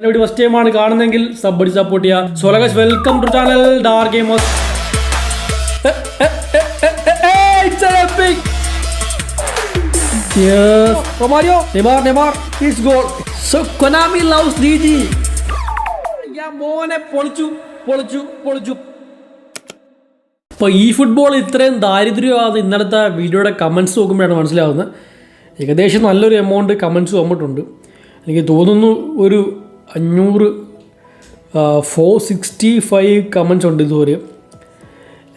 ഇവിടെ ഫസ്റ്റ് ടൈമാണ് കാണുന്നെങ്കിൽ സബ് അടി സപ്പോർട്ട് ചെയ്യുക so guys welcome to channel dark gamers It's an epic! Yes. Romario, Neymar, Neymar, it's goal. So Konami loves DG. ഞാൻ മോനെ പൊളിച്ചു പൊളിച്ചു പൊളിച്ചു ഈ ഫുട്ബോൾ ഇത്രയും ദാരിദ്ര്യമാണ് ഇന്നലത്തെ വീഡിയോയുടെ കമൻസ് നോക്കുമ്പോഴാണ് മനസ്സിലാവുന്നത് ഏകദേശം നല്ലൊരു എമൗണ്ട് കമൻസ് വന്നിട്ടുണ്ട് എനിക്ക് തോന്നുന്നു ഒരു അഞ്ഞൂറ് ഫോർ സിക്സ്റ്റി ഫൈവ് കമൻസ് ഉണ്ട് ഇതുവരെ.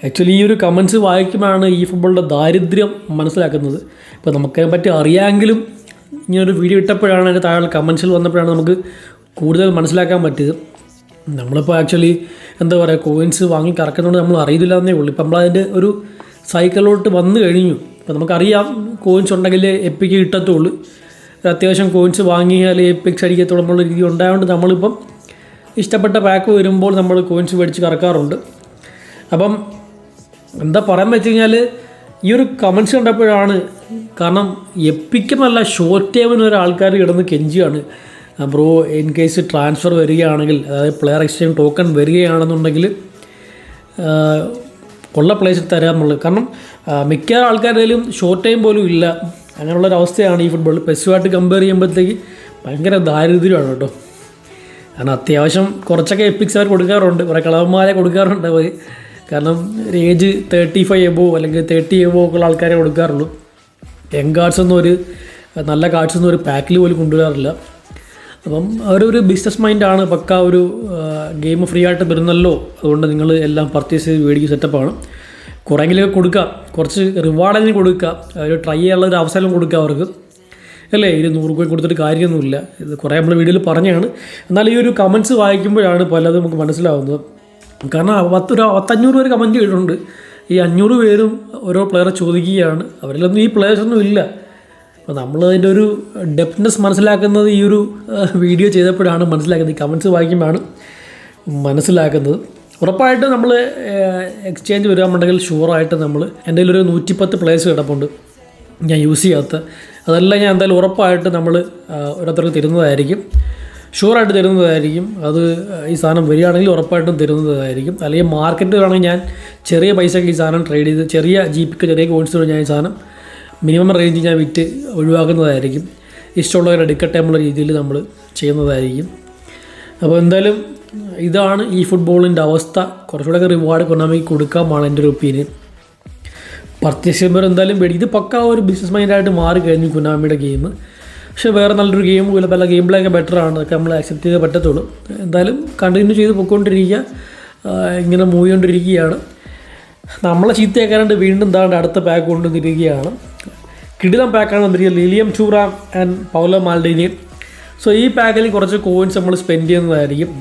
ആക്ച്വലി ഈ ഒരു കമൻസ് വായിക്കുമ്പോഴാണ് ഈ ഫുട്ബോളിന്റെ ദാരിദ്ര്യം മനസ്സിലാക്കുന്നത്. ഇപ്പോൾ നമുക്കതിനെ പറ്റി അറിയാമെങ്കിലും ഇങ്ങനൊരു വീഡിയോ ഇട്ടപ്പോഴാണ് അതിന്റെ താഴെ കമൻസിൽ വന്നപ്പോഴാണ് നമുക്ക് കൂടുതൽ മനസ്സിലാക്കാൻ പറ്റിയത്. നമ്മളിപ്പോൾ ആക്ച്വലി എന്താ പറയുക കോയിൻസ് വാങ്ങി കറക്കുന്നതുകൊണ്ട് നമ്മൾ അറിയില്ല എന്നേ ഉള്ളൂ. ഇപ്പം നമ്മളതിന്റെ ഒരു സൈക്കിളിലോട്ട് വന്നു കഴിഞ്ഞു. ഇപ്പം നമുക്കറിയാം കോയിൻസ് ഉണ്ടെങ്കിൽ എപ്പിക്ക് കിട്ടത്തുള്ളൂ. അത്യാവശ്യം കോയിൻസ് വാങ്ങിയാൽ എപ്പിക്സ് അടിക്കുക തുടങ്ങുന്ന രീതി ഉണ്ടായതുകൊണ്ട് നമ്മളിപ്പം ഇഷ്ടപ്പെട്ട പാക്ക് വരുമ്പോൾ നമ്മൾ കോയിൻസ് മേടിച്ച് കറക്കാറുണ്ട്. അപ്പം എന്താ പറയാൻ വെച്ച് കഴിഞ്ഞാൽ ഈ ഒരു കമൻസ് കണ്ടപ്പോഴാണ് കാരണം എപ്പിക്കുമല്ല ഷോർട്ട് ടേമിന് ഒരു ആൾക്കാർ കിടന്ന് കെഞ്ചിയാണ്. ബ്രോ ഇൻ കേസ് ട്രാൻസ്ഫർ വരികയാണെങ്കിൽ അതായത് പ്ലെയർ എക്സ്ചേഞ്ച് ടോക്കൺ വരികയാണെന്നുണ്ടെങ്കിൽ ഉള്ള പ്ലേസിൽ തരാമെന്നുള്ളത്. കാരണം മിക്ക ആൾക്കാരുടെയും ഷോർട്ട് ടൈം പോലും ഇല്ല. അങ്ങനെയുള്ളൊരവസ്ഥയാണ് ഈ ഫുട്ബോൾ പെസുമായിട്ട് കമ്പയർ ചെയ്യുമ്പോഴത്തേക്ക് ഭയങ്കര ദാരിദ്ര്യമാണ് കേട്ടോ. കാരണം അത്യാവശ്യം കുറച്ചൊക്കെ എപ്പിക്സ് അവർ കൊടുക്കാറുണ്ട്. കുറേ കളവന്മാരെ കൊടുക്കാറുണ്ട് അവർ. കാരണം ഏജ് തേർട്ടി ഫൈവ് എബോ അല്ലെങ്കിൽ തേർട്ടി എബോ ഒക്കെ ഉള്ള ആൾക്കാരെ കൊടുക്കാറുള്ളൂ. യങ് കാർഡ്സ് ഒന്നും ഒരു നല്ല കാർഡ്സ് ഒന്നും ഒരു പാക്കിൽ പോലും കൊണ്ടുവരാറില്ല. അപ്പം അവരൊരു ബിസിനസ് മൈൻഡാണ് പക്ക ഒരു ഗെയിം ഫ്രീ ആയിട്ട് വരുന്നല്ലോ. അതുകൊണ്ട് നിങ്ങൾ എല്ലാം പർച്ചേസ് ചെയ്ത് മേടിക്കും സെറ്റപ്പാണ് കുറേയെങ്കിലും കൊടുക്കുക. കുറച്ച് റിവാർഡെങ്കിലും കൊടുക്കുക. ഒരു ട്രൈ ചെയ്യാനുള്ള ഒരു അവസരം കൊടുക്കുക അവർക്ക്. അല്ലേ? ഇത് നൂറ് രൂപ കൊടുത്തിട്ട് കാര്യമൊന്നുമില്ല. ഇത് കുറേ നമ്മൾ വീഡിയോയിൽ പറഞ്ഞാണ് എന്നാൽ ഈ ഒരു കമൻസ് വായിക്കുമ്പോഴാണ് പലതും നമുക്ക് മനസ്സിലാവുന്നത്. കാരണം പത്തൊരു പത്തഞ്ഞൂറ് പേര് കമന്റ് ചെയ്തിട്ടുണ്ട്. ഈ അഞ്ഞൂറ് പേരും ഓരോ പ്ലെയറെ ചോദിക്കുകയാണ്. അവരിലൊന്നും ഈ പ്ലെയേഴ്സൊന്നും ഇല്ല. അപ്പോൾ നമ്മൾ അതിന്റെ ഒരു ഡെപ്നെസ് മനസ്സിലാക്കുന്നത് ഈ ഒരു വീഡിയോ ചെയ്തപ്പോഴാണ് മനസ്സിലാക്കുന്നത്. ഈ കമൻസ് വായിക്കുമ്പോഴാണ് മനസ്സിലാക്കുന്നത്. ഉറപ്പായിട്ട് നമ്മൾ എക്സ്ചേഞ്ച് വരാമെന്നുണ്ടെങ്കിൽ ഷുവറായിട്ട് നമ്മൾ എന്റെ ഒരു നൂറ്റിപ്പത്ത് പ്ലേസ് കിടപ്പുണ്ട്. ഞാൻ യൂസ് ചെയ്യാത്ത. അതെല്ലാം ഞാൻ എന്തായാലും ഉറപ്പായിട്ട് നമ്മൾ ഓരോരുത്തർക്ക് തരുന്നതായിരിക്കും. ഷുവറായിട്ട് തരുന്നതായിരിക്കും. അത് ഈ സാധനം വരികയാണെങ്കിൽ ഉറപ്പായിട്ടും തരുന്നതായിരിക്കും. അല്ലെങ്കിൽ മാർക്കറ്റ് വേണമെങ്കിൽ ഞാൻ ചെറിയ പൈസക്ക് ഈ സാധനം ട്രേഡ് ചെയ്ത് ചെറിയ ജി പിക്ക് ചെറിയ കോഴ്സിലൂടെ ഞാൻ ഈ സാധനം മിനിമം റേഞ്ചിൽ ഞാൻ വിറ്റ് ഒഴിവാക്കുന്നതായിരിക്കും. ഇഷ്ടമുള്ളവർ എടുക്കട്ടെ എന്നുള്ള രീതിയിൽ നമ്മൾ ചെയ്യുന്നതായിരിക്കും. അപ്പോൾ എന്തായാലും ഇതാണ് ഈ ഫുട്ബോളിന്റെ അവസ്ഥ. കുറച്ചുകൂടെ റിവാർഡ് കൊണ്ടാമിക്ക് കൊടുക്കാമാണ് എന്റെ ഒരു ഒപ്പീനിയൻ പർച്ചേസ് ചെയ്യുമ്പോൾ എന്തായാലും പേടി. ഇത് പക്ക ഒരു ബിസിനസ് മൈൻഡായിട്ട് മാറി കഴിഞ്ഞു കുനാമിയുടെ ഗെയിം പക്ഷെ വേറെ നല്ലൊരു ഗെയിം പോലെ പല ഗെയിം പ്ലേ ഒക്കെ ബെറ്റർ ആണ്. അതൊക്കെ നമ്മൾ അക്സെപ്റ്റ് ചെയ്തേ പറ്റത്തുള്ളൂ. എന്തായാലും കണ്ടിന്യൂ ചെയ്ത് പൊയ്ക്കൊണ്ടിരിക്കുക. ഇങ്ങനെ മൂവ് ചെയ്തുകൊണ്ടിരിക്കുകയാണ്. നമ്മളെ ചീത്തയാക്കാനായിട്ട് വീണ്ടും താണ്ട് അടുത്ത പാക്ക് കൊണ്ടുവന്നിരിക്കുകയാണ്. കിടിലം പാക്കാണ് വന്നിരിക്കുന്നത്. Lilian Thuram and Paolo Maldini so ഈ പാക്കിൽ കുറച്ച് കോയിൻസ് നമ്മൾ സ്പെൻഡ് ചെയ്യുന്നതായിരിക്കും.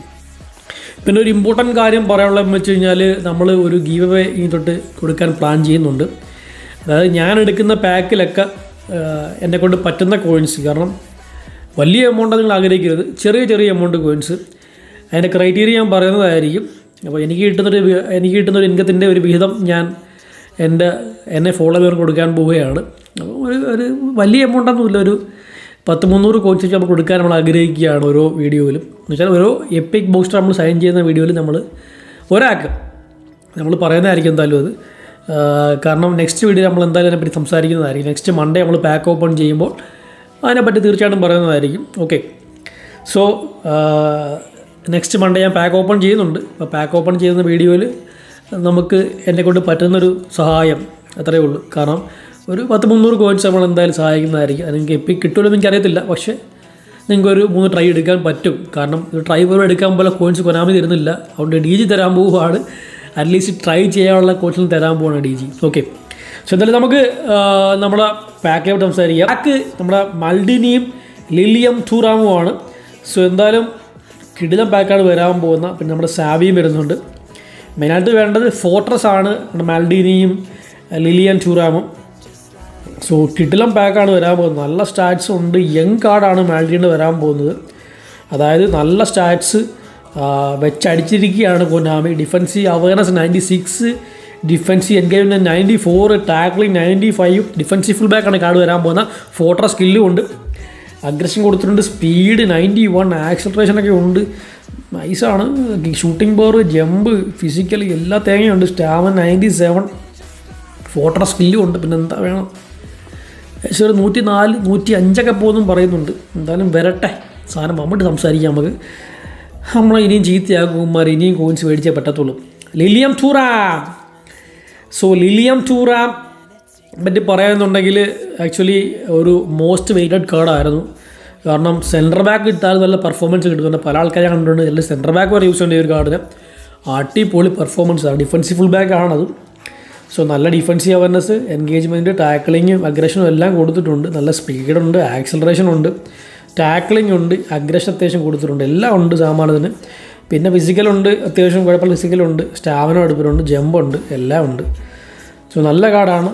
പിന്നെ ഒരു ഇമ്പോർട്ടന്റ് കാര്യം പറയാനുള്ളതെന്ന് വെച്ച് കഴിഞ്ഞാൽ നമ്മൾ ഒരു ഗീവ് അവേ ഇനി തൊട്ട് കൊടുക്കാൻ പ്ലാൻ ചെയ്യുന്നുണ്ട്. അതായത് ഞാൻ എടുക്കുന്ന പാക്കിലൊക്കെ എന്നെ കൊണ്ട് പറ്റുന്ന കോയിൻസ് കാരണം വലിയ എമൗണ്ട് നിങ്ങൾ ആഗ്രഹിക്കരുത്. ചെറിയ ചെറിയ എമൗണ്ട് കോയിൻസ് അതിന്റെ ക്രൈറ്റീരിയ ഞാൻ പറയുന്നതായിരിക്കും. അപ്പോൾ എനിക്ക് കിട്ടുന്നൊരു വി- എനിക്ക് കിട്ടുന്നൊരു ഇൻകത്തിന്റെ ഒരു വിഹിതം ഞാൻ എന്റെ എന്നെ ഫോളോ ചെയ്യാൻ കൊടുക്കാൻ പോവുകയാണ്. അപ്പോൾ ഒരു ഒരു വലിയ എമൗണ്ടൊന്നുമില്ല ഒരു പത്ത് മുന്നൂറ് കോച്ച് വെച്ച് നമ്മൾ കൊടുക്കാൻ നമ്മൾ ആഗ്രഹിക്കുകയാണ് ഓരോ വീഡിയോയിലും. എന്ന് വെച്ചാൽ ഓരോ എപ്പിക് ബൂസ്റ്റർ നമ്മൾ സൈൻ ചെയ്യുന്ന വീഡിയോയിൽ നമ്മൾ ഒരാൾക്ക് നമ്മൾ പറയുന്നതായിരിക്കും എന്തായാലും അത്. കാരണം നെക്സ്റ്റ് വീഡിയോ നമ്മൾ എന്തായാലും അതിനെപ്പറ്റി സംസാരിക്കുന്നതായിരിക്കും. നെക്സ്റ്റ് മൺഡേ നമ്മൾ പാക്ക് ഓപ്പൺ ചെയ്യുമ്പോൾ അതിനെപ്പറ്റി തീർച്ചയായിട്ടും പറയുന്നതായിരിക്കും. ഓക്കെ സോ നെക്സ്റ്റ് മൺഡേ ഞാൻ പാക്ക് ഓപ്പൺ ചെയ്യുന്നുണ്ട്. അപ്പോൾ പാക്ക് ഓപ്പൺ ചെയ്യുന്ന വീഡിയോയിൽ നമുക്ക് എന്നെക്കൊണ്ട് പറ്റുന്നൊരു സഹായം അത്രയേ ഉള്ളൂ. കാരണം ഒരു പത്ത് മുന്നൂറ് കോയിൻസ് നമ്മൾ എന്തായാലും സഹായിക്കുന്നതായിരിക്കും. അത് നിങ്ങൾക്ക് എപ്പോൾ കിട്ടുമല്ലോ എന്ന് എനിക്കറിയത്തില്ല. പക്ഷേ നിങ്ങൾക്ക് ഒരു മൂന്ന് ട്രൈ എടുക്കാൻ പറ്റും. കാരണം ഒരു ട്രൈ പോലും എടുക്കാൻ പോലെ കോയിൻസ് കൊനാമി തരുന്നില്ല. അതുകൊണ്ട് ഡി ജി തരാൻ പോവുകയാണ്. അറ്റ്ലീസ്റ്റ് ട്രൈ ചെയ്യാനുള്ള കോച്ചിന് തരാൻ പോവാണ് ഡി ജി ഓക്കെ സോ എന്തായാലും നമുക്ക് നമ്മുടെ പാക്കിലോട്ട് സംസാരിക്കാം. പാക്ക് നമ്മുടെ മൾഡിനിയും ലിലിയം ടൂറാമുമാണ്. സോ എന്തായാലും കിടിലം പാക്കാണ് വരാൻ പോകുന്ന. പിന്നെ നമ്മുടെ സാവിയും വരുന്നുണ്ട്. മെയിനായിട്ട് വേണ്ടത് ഫോർട്രസ് ആണ് നമ്മുടെ മാൽഡീനിയും ലിലിയൻ ടൂറാമും. സോ കിടിലം പാക്കാണ് വരാൻ പോകുന്നത്. നല്ല സ്റ്റാറ്റ്സ് ഉണ്ട്. യങ് കാർഡാണ് മാൽഡിയുടെ വരാൻ പോകുന്നത്. അതായത് നല്ല stats വെച്ചടിച്ചിരിക്കുകയാണ് Konami. Defensive awareness ninety six defensive engagement ninety four tackling ninety five defensive full ബാക്കാണ് card വരാൻ പോകുന്ന ഫോട്ടോ സ്കില്ലും ഉണ്ട്. അഗ്രഷൻ കൊടുത്തിട്ടുണ്ട്. സ്പീഡ് നയന്റി വൺ ആക്സലറേഷനൊക്കെ ഉണ്ട്. നൈസാണ് ഷൂട്ടിംഗ് പവർ ജമ്പ് ഫിസിക്കൽ എല്ലാ തേങ്ങയുണ്ട്. സ്റ്റാമിന നയന്റി സെവൻ ഫോട്ടോ സ്കില്ലും ഉണ്ട്. പിന്നെ എന്താ വേണം? ഏകദേശം നൂറ്റി നാല് നൂറ്റി അഞ്ചൊക്കെ പോകുന്നു പറയുന്നുണ്ട്. എന്തായാലും വരട്ടെ. സാധനം വന്നിട്ട് സംസാരിക്കാം നമുക്ക്. നമ്മളെ ഇനിയും ചീത്തയാകുമാർ ഇനിയും കോയിൻസ് മേടിച്ചേ പറ്റത്തുള്ളൂ. Lilian Thuram so Lilian Thuram പറ്റി പറയാമെന്നുണ്ടെങ്കിൽ ആക്ച്വലി ഒരു മോസ്റ്റ് വെയിറ്റഡ് കാർഡായിരുന്നു കാരണം സെന്റർ ബാക്ക് ഇട്ടാൽ നല്ല പെർഫോമൻസ് കിട്ടുന്നുണ്ട് പല ആൾക്കാരെ കണ്ടിട്ടുണ്ട്. ഇതിൽ സെന്റർ ബാക്ക് വരെ യൂസ് ചെയ്യേണ്ട ഒരു കാർഡിന് അടിപൊളി പെർഫോമൻസ് ആണ് ഡിഫൻസീവ് ഫുൾ ബാക്ക് ആണത്. സോ നല്ല ഡിഫൻസീവ് അവയർനെസ് എൻഗേജ്മെന്റ് ടാക്ലിങ്ങും അഗ്രഷനും എല്ലാം കൊടുത്തിട്ടുണ്ട്. നല്ല സ്പീഡുണ്ട് ആക്സലറേഷൻ ഉണ്ട്. ടാക്ലിംഗ് ഉണ്ട് അഗ്രഷൻ അത്യാവശ്യം കൊടുത്തിട്ടുണ്ട്. എല്ലാം ഉണ്ട് സാമാനത്തിന് പിന്നെ ഫിസിക്കലുണ്ട് അത്യാവശ്യം കുഴപ്പമില്ല. ഫിസിക്കലുണ്ട് സ്റ്റാമിന എടുപ്പിലുണ്ട് ജമ്പുണ്ട് എല്ലാം ഉണ്ട്. സോ നല്ല കാർഡാണ്.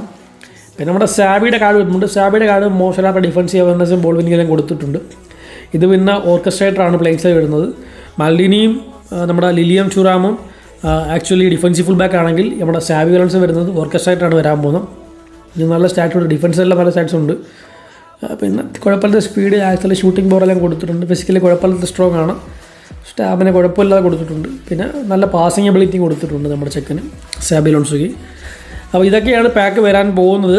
പിന്നെ നമ്മുടെ സാബിയുടെ കാർഡ് വരുന്നുണ്ട്. സാബിയുടെ കാർഡ് മോശമായിട്ട് ഡിഫൻസീവ് അവയർനെസ്സും ബോൾ വിനിങ്ങെല്ലാം കൊടുത്തിട്ടുണ്ട്. ഇത് പിന്നെ ഓർക്കസ്ട്രേറ്ററാണ് പ്ലേസ് വരുന്നത്. മൽഡിനിയും നമ്മുടെ ലിലിയം ചുറാമും ആക്ച്വലി ഡിഫൻസീവ് ഫുൾ ബാക്ക് ആണെങ്കിൽ നമ്മുടെ സാബി വലൻസ് വരുന്നത് ഓർക്കസ്ട്രേറ്ററാണ് വരാൻ പോകുന്നത്. ഇത് നല്ല സ്റ്റാറ്റുണ്ട് ഉണ്ട്. ഡിഫൻസ് എല്ലാം നല്ല സ്റ്റാറ്റ്സ് ഉണ്ട്. പിന്നെ കുഴപ്പമില്ലാത്ത സ്പീഡ് ആക്ച്വലി ഷൂട്ടിംഗ് ബോറെല്ലാം കൊടുത്തിട്ടുണ്ട്. ഫിസിക്കലി കുഴപ്പമില്ലാത്ത സ്ട്രോങ് ആണ്. സ്റ്റാമിന കുഴപ്പമില്ലാതെ കൊടുത്തിട്ടുണ്ട്. പിന്നെ നല്ല പാസിംഗ് എബിലിറ്റി കൊടുത്തിട്ടുണ്ട് നമ്മുടെ ചെക്കന് സാബി ലോൺസുകി അപ്പോൾ ഇതൊക്കെയാണ് പാക്ക് വരാൻ പോകുന്നത്.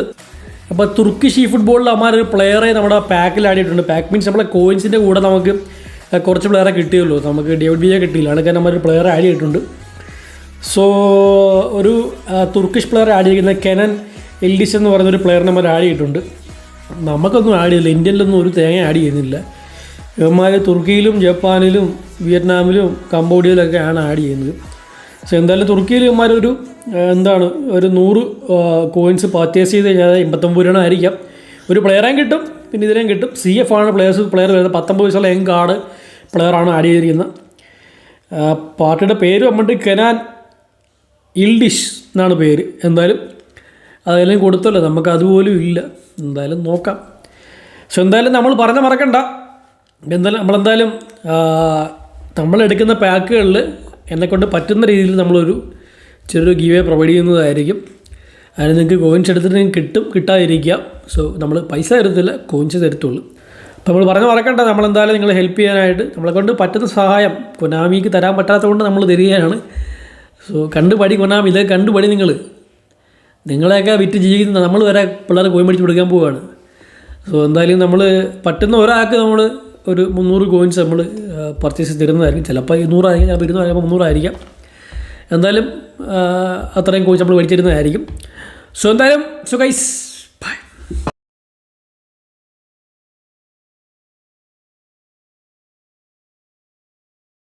അപ്പോൾ തുർക്കിഷ് ഈ ഫുട്ബോളിൽ ഒരു പ്ലെയറെ നമ്മുടെ പാക്കിൽ ആടിയിട്ടുണ്ട്. പാക്ക് മീൻസ് നമ്മളെ കോയിൻസിന്റെ കൂടെ നമുക്ക് കുറച്ച് പ്ലെയറെ കിട്ടിയുള്ളൂ. നമുക്ക് ഡേവിഡ് ബിയെ കിട്ടിയില്ല. അതൊക്കെ ഒരു പ്ലെയറെ ആഡ് ചെയ്തിട്ടുണ്ട് സോ ഒരു തുർക്കിഷ് പ്ലെയർ ആഡ് ചെയ്യുന്ന കെനൻ എൽഡിസ് എന്ന് പറയുന്ന ഒരു പ്ലെയറിനെ നമ്മൾ ആഡ് ചെയ്തിട്ടുണ്ട്. നമുക്കൊന്നും ആഡ് ചെയ്തില്ല. ഇന്ത്യയിലൊന്നും ഒരു തേങ്ങ ആഡ് ചെയ്യുന്നില്ല. ഇവന്മാർ തുർക്കിയിലും ജപ്പാനിലും വിയറ്റ്നാമിലും കംബോഡിയയിലൊക്കെയാണ് ആഡ് ചെയ്യുന്നത്. സോ എന്തായാലും തുർക്കിയിൽ ഇവന്മാരൊരു എന്താണ് ഒരു നൂറ് കോയിൻസ് പർച്ചേസ് ചെയ്ത് കഴിഞ്ഞാൽ എൺപത്തൊമ്പത് രൂപ ആയിരിക്കാം. ഒരു പ്ലെയറേയും കിട്ടും പിന്നെ ഇതിനെയും കിട്ടും. സി എഫ് ആണ് പ്ലെയേഴ്സ് പ്ലെയർ വരുന്നത്. പത്തൊമ്പത് വയസ്സുള്ള യങ് കാർഡ് പ്ലെയറാണ് ആഡ് ചെയ്തിരിക്കുന്നത്. പാർട്ടിയുടെ പേര് വന്നിട്ട് കെനാൻ ഇൽഡിഷ് എന്നാണ് പേര്. എന്തായാലും അതെല്ലാം കൊടുത്തല്ലോ. നമുക്ക് അതുപോലും ഇല്ല. എന്തായാലും നോക്കാം. സോ എന്തായാലും നമ്മൾ പറഞ്ഞ മറക്കണ്ട. എന്തായാലും നമ്മളെന്തായാലും നമ്മളെടുക്കുന്ന പാക്കുകളിൽ എന്നെക്കൊണ്ട് പറ്റുന്ന രീതിയിൽ നമ്മളൊരു ചെറിയൊരു ഗീവേ പ്രൊവൈഡ് ചെയ്യുന്നതായിരിക്കും. അതിന് നിങ്ങൾക്ക് കോയിൻസ് എടുത്തിട്ട് നിങ്ങൾക്ക് കിട്ടും. കിട്ടാതിരിക്കാം സോ നമ്മൾ പൈസ തരത്തില്ല. കോയിൻസ് തരത്തുള്ളൂ. അപ്പോൾ നമ്മൾ പറഞ്ഞ് മറക്കണ്ട. നമ്മളെന്തായാലും നിങ്ങളെ ഹെൽപ്പ് ചെയ്യാനായിട്ട് നമ്മളെക്കൊണ്ട് പറ്റുന്ന സഹായം കൊനാമിക്ക് തരാൻ പറ്റാത്തതുകൊണ്ട് നമ്മൾ തരികയാണ് സോ കണ്ട് പടി കൊണ്ടാൽ ഇത് കണ്ട് പടി നിങ്ങൾ നിങ്ങളെയൊക്കെ വിറ്റ് ജീവിക്കുന്ന നമ്മൾ വരെ പിള്ളേർ കോയിൻ മേടിച്ച് കൊടുക്കാൻ പോവുകയാണ് സോ എന്തായാലും നമ്മൾ പറ്റുന്ന ഒരാൾക്ക് നമ്മൾ ഒരു മുന്നൂറ് കോയിൻസ് നമ്മൾ പർച്ചേസ് തരുന്നതായിരിക്കും. ചിലപ്പോൾ ഇരുന്നൂറായിരിക്കും ചിലപ്പോൾ ഇരുന്നൂറായിരിക്കും മുന്നൂറായിരിക്കാം എന്തായാലും അത്രയും കോയിൻസ് നമ്മൾ മേടിച്ചിരുന്നതായിരിക്കും സോ എന്തായാലും സോ ഗൈസ്